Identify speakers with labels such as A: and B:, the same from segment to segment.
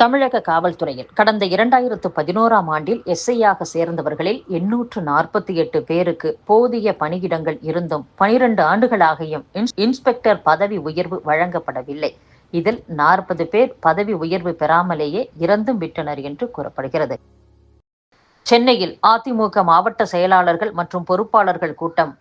A: தமிழக காவல்துறையில் கடந்த இரண்டாயிரத்து பதினோராம் ஆண்டில் எஸ்ஐயாக சேர்ந்தவர்களில் எண்ணூற்று நாற்பத்தி எட்டு பேருக்கு போதிய பணியிடங்கள் இருந்தும் பனிரெண்டு ஆண்டுகளாகியும் இன்ஸ்பெக்டர் பதவி உயர்வு வழங்கப்படவில்லை. இதில் நாற்பது பேர் பதவி உயர்வு பெறாமலேயே இறந்தும் விட்டனர் என்று கூறப்படுகிறது. சென்னையில் அதிமுக மாவட்ட செயலாளர்கள் மற்றும் பொறுப்பாளர்கள் கூட்டம்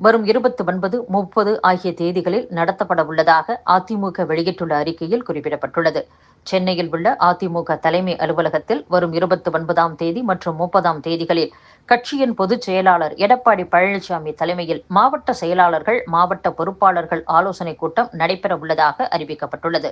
A: வரும் இருபத்தி ஒன்பது முப்பது ஆகிய தேதிகளில் நடத்தப்பட உள்ளதாக அதிமுக வெளியிட்டுள்ள அறிக்கையில் குறிப்பிடப்பட்டுள்ளது. சென்னையில் உள்ள அதிமுக தலைமை அலுவலகத்தில் வரும் இருபத்தி ஒன்பதாம் தேதி மற்றும் முப்பதாம் தேதிகளில் கட்சியின் பொதுச் செயலாளர் எடப்பாடி பழனிசாமி தலைமையில் மாவட்ட செயலாளர்கள் மாவட்ட பொறுப்பாளர்கள் ஆலோசனைக் கூட்டம் நடைபெற உள்ளதாக அறிவிக்கப்பட்டுள்ளது.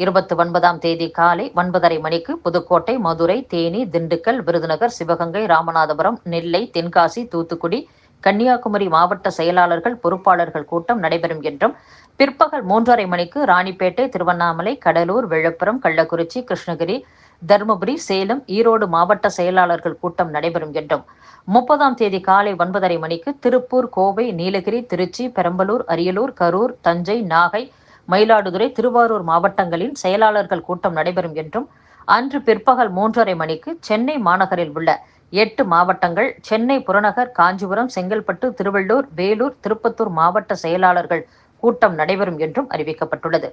A: இருபத்தி ஒன்பதாம் தேதி காலை ஒன்பதரை மணிக்கு புதுக்கோட்டை மதுரை தேனி திண்டுக்கல் விருதுநகர் சிவகங்கை ராமநாதபுரம் நெல்லை தென்காசி தூத்துக்குடி கன்னியாகுமரி மாவட்ட செயலாளர்கள் பொறுப்பாளர்கள் கூட்டம் நடைபெறும் என்றும் பிற்பகல் மூன்றரை மணிக்கு ராணிப்பேட்டை திருவண்ணாமலை கடலூர் விழுப்புரம் கள்ளக்குறிச்சி கிருஷ்ணகிரி தருமபுரி சேலம் ஈரோடு மாவட்ட செயலாளர்கள் கூட்டம் நடைபெறும் என்றும் முப்பதாம் தேதி காலை ஒன்பதரை மணிக்கு திருப்பூர் கோவை நீலகிரி திருச்சி பெரம்பலூர் அரியலூர் கரூர் தஞ்சை நாகை மயிலாடுதுறை திருவாரூர் மாவட்டங்களின் செயலாளர்கள் கூட்டம் நடைபெறும் என்றும் அன்று பிற்பகல் மூன்றரை மணிக்கு சென்னை மாநகரில் உள்ள எட்டு மாவட்டங்கள் சென்னை புறநகர் காஞ்சிபுரம் செங்கல்பட்டு திருவள்ளூர் வேலூர் திருப்பத்தூர் மாவட்ட செயலாளர்கள் கூட்டம் நடைபெறும் என்றும் அறிவிக்கப்பட்டுள்ளது.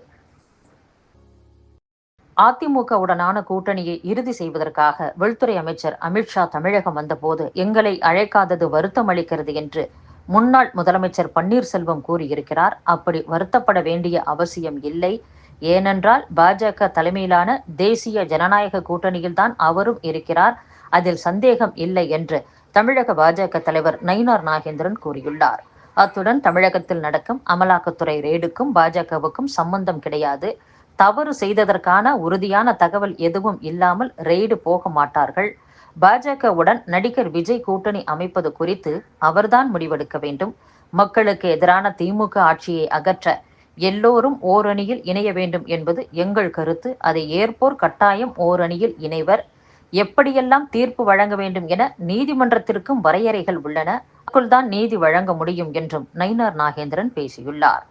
A: அதிமுகவுடனான கூட்டணியை இறுதி செய்வதற்காக உள்துறை அமைச்சர் அமித்ஷா தமிழகம் வந்தபோது எங்களை அழைக்காதது வருத்தம் அளிக்கிறது என்று முன்னாள் முதலமைச்சர் பன்னீர்செல்வம் கூறியிருக்கிறார். அப்படி வருத்தப்பட வேண்டிய அவசியம் இல்லை. ஏனென்றால் பாஜக தலைமையிலான தேசிய ஜனநாயக கூட்டணியில்தான் அவரும் இருக்கிறார். அதில் சந்தேகம் இல்லை என்று தமிழக பாஜக தலைவர் நயினார் நாகேந்திரன் கூறியுள்ளார். அத்துடன் தமிழகத்தில் நடக்கும் அமலாக்கத்துறை ரெய்டுக்கும் பாஜகவுக்கும் சம்பந்தம் கிடையாது. தவறு செய்ததற்கான உறுதியான தகவல் எதுவும் இல்லாமல் ரெய்டு போக மாட்டார்கள். பாஜகவுடன் நடிகர் விஜய் கூட்டணி அமைப்பது குறித்து அவர்தான் முடிவெடுக்க வேண்டும். மக்களுக்கு எதிரான திமுக ஆட்சியை அகற்ற எல்லோரும் ஓரணியில் இணைய வேண்டும் என்பது எங்கள் கருத்து. அதை ஏற்போர் கட்டாயம் ஓரணியில் இணைவர். எப்படியெல்லாம் தீர்ப்பு வழங்க வேண்டும் என நீதிமன்றத்திற்கும் வரையறைகள் உள்ளன. அதற்குள்தான் நீதி வழங்க முடியும் என்றும் நயினார் நாகேந்திரன் பேசியுள்ளார்.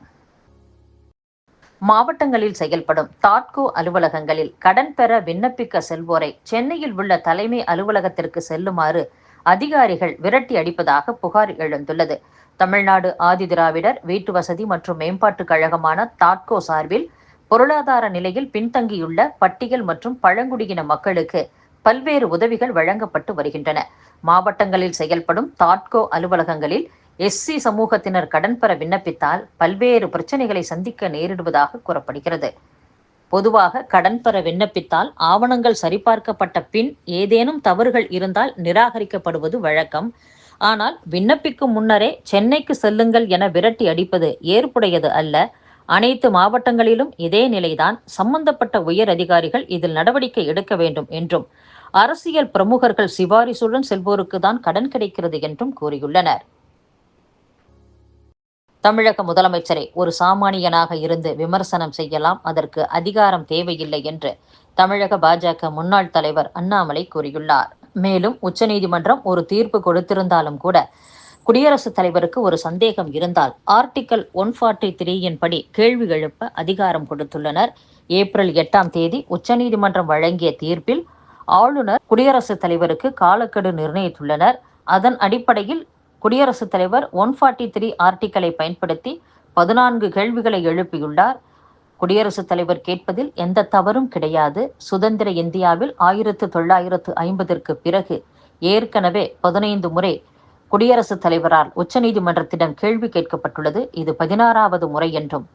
A: மாவட்டங்களில் செயல்படும் தாட்கோ அலுவலகங்களில் கடன் பெற விண்ணப்பிக்க செல்வோரை சென்னையில் உள்ள தலைமை அலுவலகத்திற்கு செல்லுமாறு அதிகாரிகள் விரட்டி அடிப்பதாக புகார் எழுந்துள்ளது. தமிழ்நாடு ஆதிதிராவிடர் வீட்டு வசதி மற்றும் மேம்பாட்டுக் கழகமான தாட்கோ சார்பில் பொருளாதார நிலையில் பின்தங்கியுள்ள பட்டியல் மற்றும் பழங்குடியின மக்களுக்கு பல்வேறு உதவிகள் வழங்கப்பட்டு வருகின்றன. மாவட்டங்களில் செயல்படும் தாட்கோ அலுவலகங்களில் எஸ்சி சமூகத்தினர் கடன் பெற விண்ணப்பித்தால் பல்வேறு பிரச்சனைகளை சந்திக்க நேரிடுவதாக கூறப்படுகிறது. பொதுவாக கடன் பெற விண்ணப்பித்தால் ஆவணங்கள் சரிபார்க்கப்பட்ட பின் ஏதேனும் தவறுகள் இருந்தால் நிராகரிக்கப்படுவது வழக்கம். ஆனால் விண்ணப்பிக்கும் முன்னரே சென்னைக்கு செல்லுங்கள் என விரட்டி அடிப்பது ஏற்புடையது அல்ல. அனைத்து மாவட்டங்களிலும் இதே நிலைதான். சம்பந்தப்பட்ட உயர் அதிகாரிகள் இதில் நடவடிக்கை எடுக்க வேண்டும் என்றும் அரசியல் பிரமுகர்கள் சிபாரிசுடன் செல்வோருக்கு தான் கடன் கிடைக்கிறது என்றும் கூறியுள்ளனர். தமிழக முதலமைச்சரை ஒரு சாமானியனாக இருந்து விமர்சனம் செய்யலாம் அதற்கு அதிகாரம் தேவையில்லை என்று தமிழக பாஜக முன்னாள் தலைவர் அண்ணாமலை கூறியுள்ளார். மேலும் உச்சநீதிமன்றம் ஒரு தீர்ப்பு கொடுத்திருந்தாலும் கூட குடியரசுத் தலைவருக்கு ஒரு சந்தேகம் இருந்தால் ஆர்டிகல் ஒன் ஃபார்ட்டி த்ரீயின் படி கேள்வி எழுப்ப அதிகாரம் கொடுத்துள்ளனர். ஏப்ரல் எட்டாம் தேதி உச்சநீதிமன்றம் வழங்கிய தீர்ப்பில் ஆளுநர் குடியரசுத் தலைவருக்கு காலக்கெடு நிர்ணயித்துள்ளனர். அதன் அடிப்படையில் குடியரசுத் தலைவர் ஒன் ஃபார்ட்டி த்ரீ ஆர்டிக்கலை பயன்படுத்தி பதினான்கு கேள்விகளை எழுப்பியுள்ளார். குடியரசுத் தலைவர் கேட்பதில் எந்த தவறும் கிடையாது. சுதந்திர இந்தியாவில் ஆயிரத்து தொள்ளாயிரத்து ஐம்பதற்கு பிறகு ஏற்கனவே பதினைந்து முறை குடியரசுத் தலைவரால் உச்சநீதிமன்றத்திடம் கேள்வி கேட்கப்பட்டுள்ளது. இது பதினாறாவது முறை என்றும்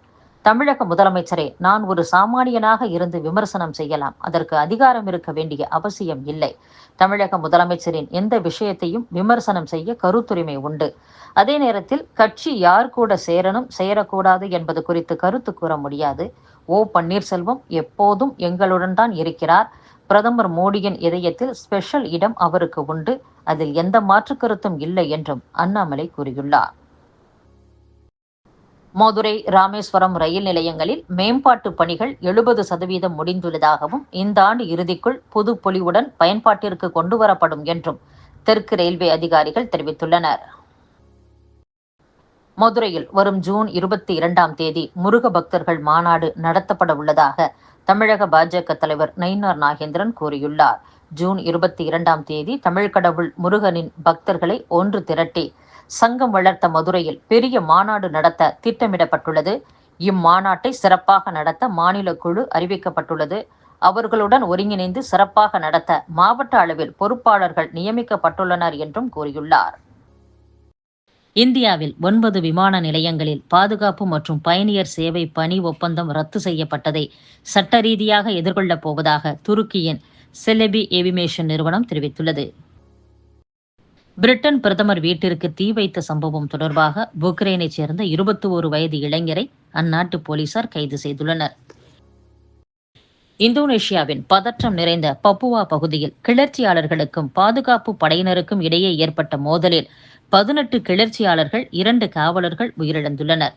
A: தமிழக முதலமைச்சரே நான் ஒரு சாமானியனாக இருந்து விமர்சனம் செய்யலாம். அதற்கு அதிகாரம் இருக்க வேண்டிய அவசியம் இல்லை. தமிழக முதலமைச்சரின் எந்த விஷயத்தையும் விமர்சனம் செய்ய கருத்துரிமை உண்டு. அதே நேரத்தில் கட்சி யார் கூட சேரணும் சேரக்கூடாது என்பது குறித்து கருத்து கூற முடியாது. ஓ பன்னீர்செல்வம் எப்போதும் எங்களுடன் தான் இருக்கிறார். பிரதமர் மோடியின் இதயத்தில் ஸ்பெஷல் இடம் அவருக்கு உண்டு. அதில் எந்த மாற்று கருத்தும் இல்லை என்றும் அண்ணாமலை கூறியுள்ளார். மதுரை ராமேஸ்வரம் ரயில் நிலையங்களில் மேம்பாட்டு பணிகள் எழுபது சதவீதம் முடிந்துள்ளதாகவும் இந்த ஆண்டு இறுதிக்குள் புது பொலிவுடன் பயன்பாட்டிற்கு கொண்டுவரப்படும் என்றும் தெற்கு ரயில்வே அதிகாரிகள் தெரிவித்துள்ளனர். மதுரையில் வரும் ஜூன் இருபத்தி இரண்டாம் தேதி முருக பக்தர்கள் மாநாடு நடத்தப்பட உள்ளதாக தமிழக பாஜக தலைவர் நயினார் நாகேந்திரன் கூறியுள்ளார். ஜூன் இருபத்தி இரண்டாம் தேதி தமிழ் கடவுள் முருகனின் பக்தர்களை ஒன்று திரட்டி சங்கம் வளர்த்த மதுரையில் பெரிய மாநாடு நடத்த திட்டமிடப்பட்டுள்ளது. இம்மாநாட்டை சிறப்பாக நடத்த மாநில குழு அறிவிக்கப்பட்டுள்ளது. அவர்களுடன் ஒருங்கிணைந்து சிறப்பாக நடத்த மாவட்ட அளவில் பொறுப்பாளர்கள் நியமிக்கப்பட்டுள்ளனர் என்றும் கூறியுள்ளார். இந்தியாவில் ஒன்பது விமான நிலையங்களில் பாதுகாப்பு மற்றும் பயணியர் சேவை பணி ஒப்பந்தம் ரத்து செய்யப்பட்டதை சட்ட ரீதியாக எதிர்கொள்ளப் போவதாக துருக்கியின் செலபி ஏவிமேஷன் நிறுவனம் தெரிவித்துள்ளது. பிரிட்டன் பிரதமர் வீட்டிற்கு தீ வைத்த சம்பவம் தொடர்பாக உக்ரைனைச் சேர்ந்த இருபத்தி ஒரு வயது இளைஞரை அந்நாட்டு போலீசார் கைது செய்துள்ளனர். இந்தோனேஷியாவின் பதற்றம் நிறைந்த பப்புவா பகுதியில் கிளர்ச்சியாளர்களுக்கும் பாதுகாப்பு படையினருக்கும் இடையே ஏற்பட்ட மோதலில் பதினெட்டு கிளர்ச்சியாளர்கள் இரண்டு காவலர்கள் உயிரிழந்துள்ளனர்.